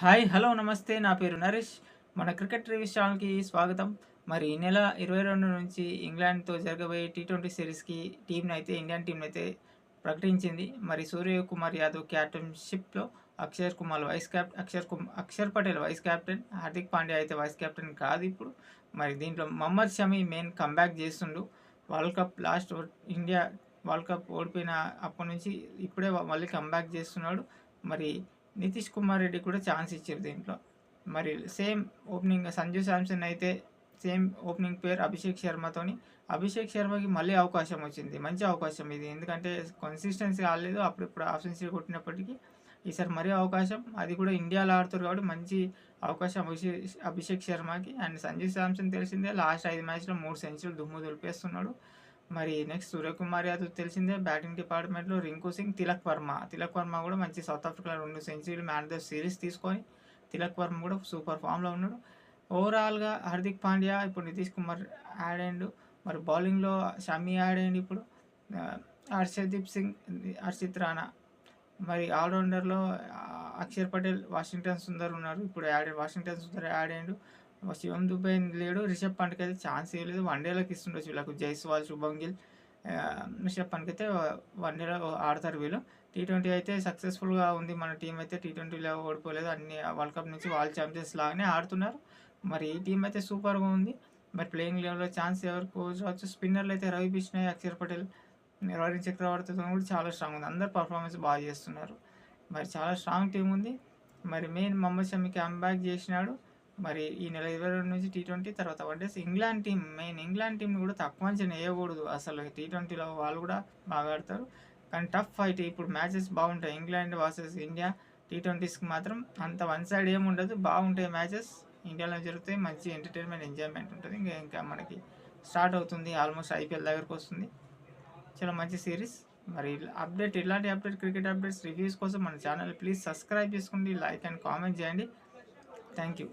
Hi hello నమస్తే. నా పేరు నరేష్. మన క్రికెట్ రివ్యూస్ ఛానల్కి స్వాగతం. మరి ఈ నెల ఇరవై రెండు నుంచి ఇంగ్లాండ్తో జరగబోయే టీ ట్వంటీ సిరీస్కి టీంని అయితే ఇండియన్ టీంని అయితే ప్రకటించింది. మరి Surya Kumar Yadav క్యాప్టెన్షిప్లో Axar Kumar vice captain Axar Kumar Axar Patel vice captain Hardik Pandya అయితే వైస్ క్యాప్టెన్ కాదు ఇప్పుడు. మరి దీంట్లో మహమ్మద్ షమీ మెయిన్ కంబ్యాక్ చేస్తుండు. World cup last India world cup ఓడిపోయిన అప్పటి నుంచి ఇప్పుడే మళ్ళీ కంబ్యాక్ చేస్తున్నాడు. మరి నితీష్ కుమార్ రెడ్డి కూడా ఛాన్స్ ఇచ్చారు దీంట్లో. మరి సేమ్ ఓపెనింగ్ సంజు శాంసన్ అయితే సేమ్ ఓపెనింగ్ పేరు అభిషేక్ శర్మతోని. అభిషేక్ శర్మకి మళ్ళీ అవకాశం వచ్చింది. మంచి అవకాశం ఇది. ఎందుకంటే కన్సిస్టెన్సీ కాలేదు అప్పుడిప్పుడు హాఫ్ సెంచరీ కొట్టినప్పటికీ ఈసారి మరీ అవకాశం. అది కూడా ఇండియాలో ఆడుతారు కాబట్టి మంచి అవకాశం అభిషేక్ అభిషేక్ శర్మకి. అండ్ సంజీవ్ శాంసన్ తెలిసిందే లాస్ట్ ఐదు మ్యాచ్లో మూడు సెంచరీలు దుమ్ము దులిపేస్తున్నాడు. మరి నెక్స్ట్ సూర్యకుమార్ యాదవ్ తెలిసిందే బ్యాటింగ్ డిపార్ట్మెంట్లో రింకు సింగ్ తిలక్ వర్మ. తిలక్ వర్మ కూడా మంచి సౌత్ ఆఫ్రికాలో రెండు సెంచరీలు మ్యాన్ ద సిరీస్ తీసుకొని తిలక్ వర్మ కూడా సూపర్ ఫామ్లో ఉన్నాడు. ఓవరాల్గా హార్దిక్ పాండ్యా ఇప్పుడు నితీష్ కుమార్ యాడ్ అయ్యిండు. మరి బౌలింగ్లో షమీ యాడ్ అయ్యాడు ఇప్పుడు. హర్షదీప్ సింగ్ హర్షిత్ రాణా. మరి ఆల్రౌండర్లో అక్షర్ పటేల్ వాషింగ్టన్ సుందర్ ఉన్నారు. ఇప్పుడు యాడ్ వాషింగ్టన్ సుందర్ యాడ్ అయ్యిండు. శివం దుబై లేడు. రిషబ్ పంట్కి అయితే ఛాన్స్ ఇవ్వలేదు వన్ డేలోకి ఇస్తుండొచ్చు వీళ్ళకు. జైస్వాల్ శుభం గిల్. రిషబ్ పంట్కి అయితే వన్ డేలో ఆడతారు వీళ్ళు. టీ ట్వంటీ అయితే సక్సెస్ఫుల్గా ఉంది మన టీం అయితే. టీ ట్వంటీలో ఓడిపోలేదు. అన్ని వరల్డ్ కప్ నుంచి వరల్డ్ ఛాంపియన్స్ లాగానే ఆడుతున్నారు. మరి ఈ టీం అయితే సూపర్గా ఉంది. మరి ప్లేయింగ్ లెవెల్లో ఛాన్స్ ఎవరికి రావచ్చు స్పిన్నర్లు అయితే రవి బిష్ణయ్ అక్షర్ పటేల్ రవీన్ చక్రవర్తితో కూడా చాలా స్ట్రాంగ్ ఉంది. అందరు పర్ఫార్మెన్స్ బాగా చేస్తున్నారు. మరి చాలా స్ట్రాంగ్ టీం ఉంది. మరి మెయిన్ మహమ్మద్ షమి బ్యాక్ చేసినాడు. మరి ఈ నెల ఇరవై రెండు నుంచి టీ ట్వంటీ తర్వాత one days England team main England టీంని కూడా తక్కువ అంచనా వేయకూడదు అసలు టీ ట్వంటీలో వాళ్ళు కూడా బాగా ఆడతారు. కానీ టఫ్ ఫైట్ ఇప్పుడు మ్యాచెస్ బాగుంటాయి. ఇంగ్లాండ్ వర్సెస్ ఇండియా టీ ట్వంటీస్కి మాత్రం అంత వన్ సైడ్ ఏమి ఉండదు. బాగుంటాయి మ్యాచెస్ ఇండియాలో జరుగుతాయి. మంచి ఎంటర్టైన్మెంట్ ఎంజాయ్మెంట్ ఉంటుంది. ఇంకా ఇంకా మనకి స్టార్ట్ అవుతుంది. ఆల్మోస్ట్ ఐపీఎల్ దగ్గరకు వస్తుంది. చాలా మంచి సిరీస్ మరి అప్డేట్ ఇలాంటి అప్డేట్ క్రికెట్ అప్డేట్స్ రివ్యూస్ కోసం మన ఛానల్ ప్లీజ్ సబ్స్క్రైబ్ చేసుకోండి. లైక్ అండ్ కామెంట్ చేయండి. Thank you